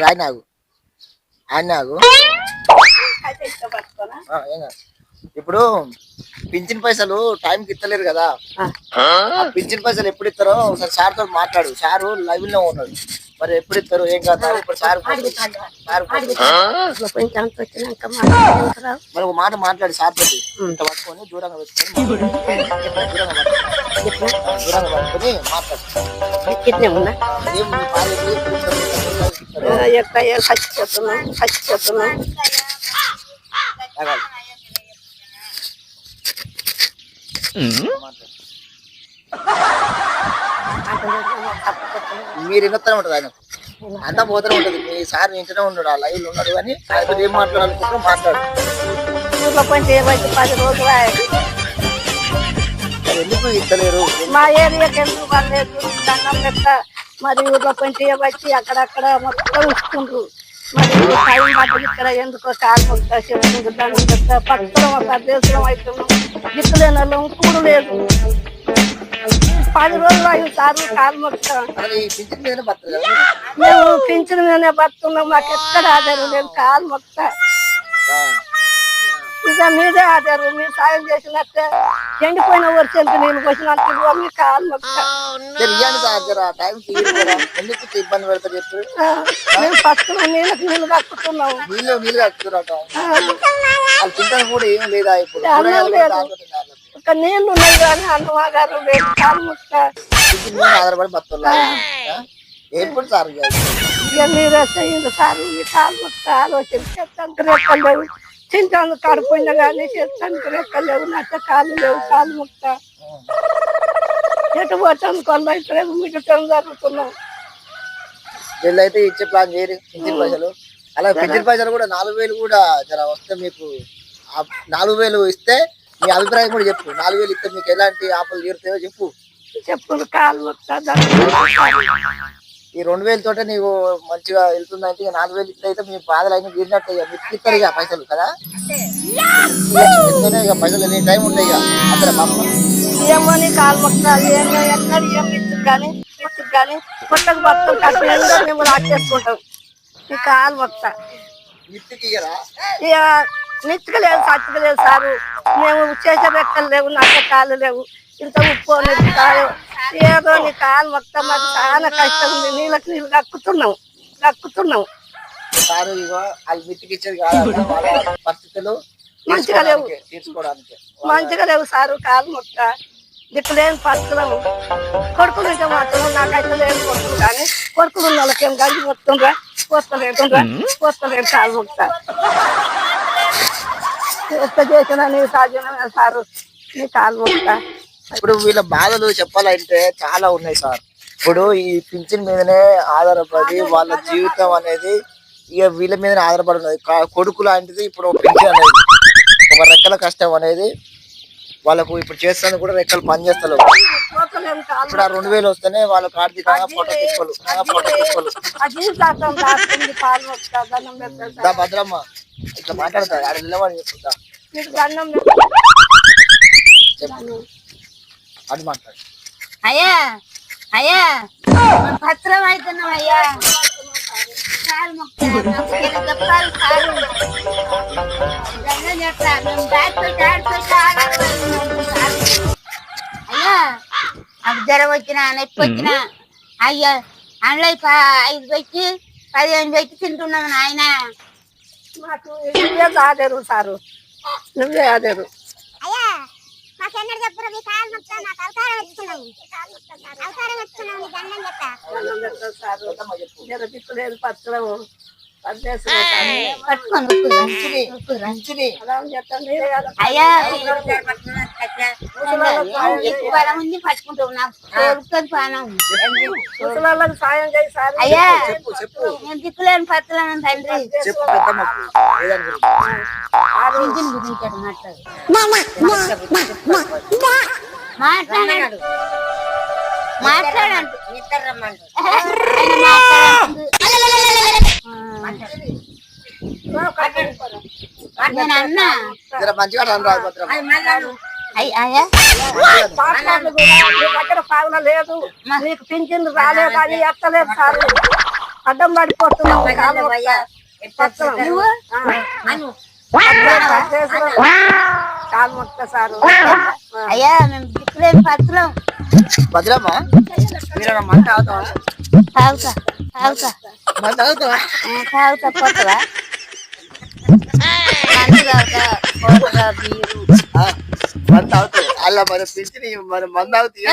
ఆగు ఆయన ఆగు ఆయన ఆగు. ఇప్పుడు పింఛన్ పైసలు టైంకి ఇస్తలేరు కదా. ఆ. పింఛన్ పైసలు ఎప్పుడు ఇస్తారో ఒకసారి సార్తో మాట్లాడు. సారు లైవ్లో ఉన్నాడు. మరి ఎప్పుడు ఇస్తారు? ఏం కాదు. ఇప్పుడు సార్ మరి ఒక మాట మాట్లాడి సార్ తోటి. ఇంత పట్టుకొని దూరంగా పెట్టుకొని దూరంగా పట్టుకొని దూరంగా పట్టుకొని మాట్లాడు ఎక్కడ చచ్చిపోతున్నాం చచ్చిపోతున్నాం. మీరు వినొత్తనే ఉంటుంది ఆయన? అంతా పోతూనే ఉంటది. మీ సార్ ఇంటనే ఉన్నాడు ఆ లైవ్ ఉన్నాడు కానీ ఆయన ఏం మాట్లాడాలనుకుంటున్నా మాట్లాడు. ఊర్లో కొంచెం ఏమైతే పది రోజులు ఎందుకు ఇస్తలేరు మా ఏరియాకి ఎందుకు పర్లేదు దండం పెట్ట మరి ఊర్లో కొంచెం వచ్చి అక్కడక్కడ మొత్తం ఇస్తుండ్రు మరి టైం పడ్డది ఇక్కడ ఎందుకో కాలు పక్కన ఒక దేశం అవుతున్నాం దిక్కులేని వాళ్ళం కూడు లేదు పది రోజులు అయ్యి సార్లు కాలు కదా? మేము పింఛన్ మీదనే బతున్నాం మాకు ఎక్కడ ఆధారం లేదు కాలు మొక్క ఆ, ఇక మీదే ఆధారం మీరు సాయం చేసినట్టే. ఎండిపోయిన వరిసెంత నేను వచ్చినంత మీ సార్ జర టైం ఎందుకు ఇబ్బంది పెడతారు చెప్పు. మేము పక్కన నీళ్ళకి నీళ్ళు కక్కుతున్నాం. నీళ్ళు నీళ్ళు వాళ్ళు తింటాను కూడా ఏం లేదా ఇప్పుడు. ఒక నీళ్ళు ఉన్నాయి కానీ కాలు మొక్క. పింఛన్ మీద ఆధారపడి బతుల్లా ఎప్పుడు సార్ ఇక? మీరే సార్ ఈ కాలు మొక్క. చెత్తానికి రెక్కలు లేవు తింటాను కడుపుండ కానీ చెత్తానికి రెక్కలు లేవు నచ్చ కాలు లేవు కాలు మొక్క. ఎటు పోతాను కొండ అయితే మిగతాం జరుగుతున్నాం వీళ్ళైతే ఇచ్చే ప్లాన్ చేయరు పింఛన్ పైసలు. అలా పింఛన్ పైసలు కూడా నాలుగు వేలు కూడా జర వస్తే మీకు నాలుగు వేలు ఇస్తే మీ అభిప్రాయం కూడా చెప్పు. నాలుగు వేలు ఇస్తే మీకు ఎలాంటి ఆపలు తీరుతాయో చెప్పు. చెప్పులు కాలు దండం ఈ రెండు వేలు తోటే నీకు మంచిగా వెళ్తుందంటే ఇక నాలుగు వేలు ఇస్తే అయితే మీ బాధలు అయినా తీరినట్టు ఇక. మీకు ఇస్తారు ఇక పైసలు కదా? ఇస్తేనే ఇక పైసలు ఎన్ని టైం ఉంటాయి ఇక. అక్కడ పాపం ఏమని కాలు మొక్కాలి ఏమో ఎక్కడ ఏం ఇచ్చుకు కానీ ఇచ్చుకు కానీ కొత్తకు మొత్తం కట్టలేదుగా మేము కాలు మొక్క ఇయ్యరా ఇక నిచ్చుకలేదు సచ్చుకలేదు సారు. మేము చేసే రెక్కలు లేవు నాకు కాళ్ళు లేవు. ఇంత ఉప్పు నీకు కాదు. ఏదో నీ కాలు మొత్తం మాకు చాలా కష్టం ఉంది. నీళ్ళకి నీళ్ళు కక్కుతున్నాం. కక్కుతున్నాం. సారు ఇగో వాళ్ళు మిత్తికి ఇచ్చేది కాదు వాళ్ళ పరిస్థితులు మంచిగా లేవు. తీర్చుకోవడానికి- మంచిగా లేవు సారు కాలు మొక్క దిక్కులేని పట్టుకున్నాము కొడుకులు ఉంటే మాత్రం నాకైతే లేని కొడుకులు కానీ కొడుకులు ఉన్న వాళ్ళకి ఏం గంజి వస్తుండ్రా పోస్తలేదురా పోస్తలేదు కాలు మొక్క ఎంత చేసినా నీ సాధ్యమే సారు. నీ కాలు మొక్క ఇప్పుడు వీళ్ళ బాధలు చెప్పాలంటే చాలా ఉన్నాయి సార్. ఇప్పుడు ఈ పింఛన్ మీదనే ఆధారపడి వాళ్ళ జీవితం అనేది ఇక వీళ్ళ మీదనే ఆధారపడి ఉన్నది. కొడుకు లాంటిది ఇప్పుడు పింఛన్ అనేది ఒక రెక్కల కష్టం అనేది వాళ్ళకు ఇప్పుడు చేస్తాను కూడా రెక్కలు పని చేస్తారు పోతలేము కాలు. ఇప్పుడు ఆ రెండు వేలు వస్తేనే వాళ్ళకి ఆర్థికంగా ఫోటో తీసుకోవాలి. ఫోటో తీసుకోవాలి. భద్రమ్మ. ఇట్లా మాట్లాడతారు ఆడ నిలబడి చెప్పుకుంటా చెప్పు. అది మాట్లాడు. అయ్యా అయ్యా పత్రం అవుతున్నాం అయ్యా. చెప్పాలి కాలు. అయ్యా జ్వరం వచ్చినా నొప్పి వచ్చినా అయ్యా అందులో ప- ఐదు పెట్టి పదిహేను పెట్టి తింటున్నాం నాయన. మాకు నువ్వే సారు. నువ్వే అయ్యా మాకెన్నడు చెప్పురా మీ కాలు మొత్తం నాకు అవతారం వచ్చుకున్నావు అవతారం వచ్చుకున్నావు నీ దండం చెప్తా. అయ్యా. బలం ఉంది పట్టుకుంటావు నాకు చేయి సార్ అయ్యా చెప్పు చెప్పు. నేను దిక్కులేని పత్తులను తండ్రి. మాట్లాడాడు. మాట్లాడంటు నేను అన్నా. మంచిగా రండి రాదు అయ్య. అయ్యా మాట్లాడదు కూడా మీ దగ్గర పాలన లేదు నీకు పింఛన్ రాలేదు అది ఎత్తలేదు సార్ అడ్డం పడిపోతున్నావు కాలు భయ్యా పత్రం. నువ్వు ఆ, అను పత్రం. కాలు మొక్క సారు అయ్యా మేము దిక్కులేని పత్రం. భద్రమ్మా? మీరు మంట అవుతావా తాగుతా తాగుతా ఆ, తాగుతా పోతావా తాగుతా అలా మన పిలిచి మన మంద అవుతాయి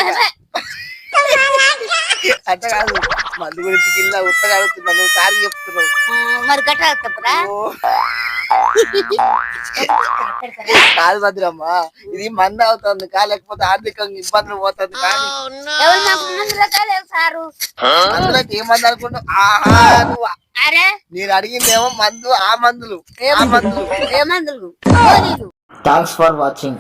అంత కాదు మందు గురించి గిల్ల ఉత్తగా అడుగుతున్నా నువ్వు సారి చెప్తున్నావు. మరి గట్ట. కాదు భద్రమ్మ ఇది మంద అవుతుంది కా లేకపోతే ఆర్థికంగా ఇబ్బందులు పోతుంది అందులోకి ఏ మందు అనుకుంటావు ఆహా నువ్వు? అరే. నేను అడిగిందేమో మందు ఆ మందులు ఆ మందులు? ఏ మందులు? Thanks for watching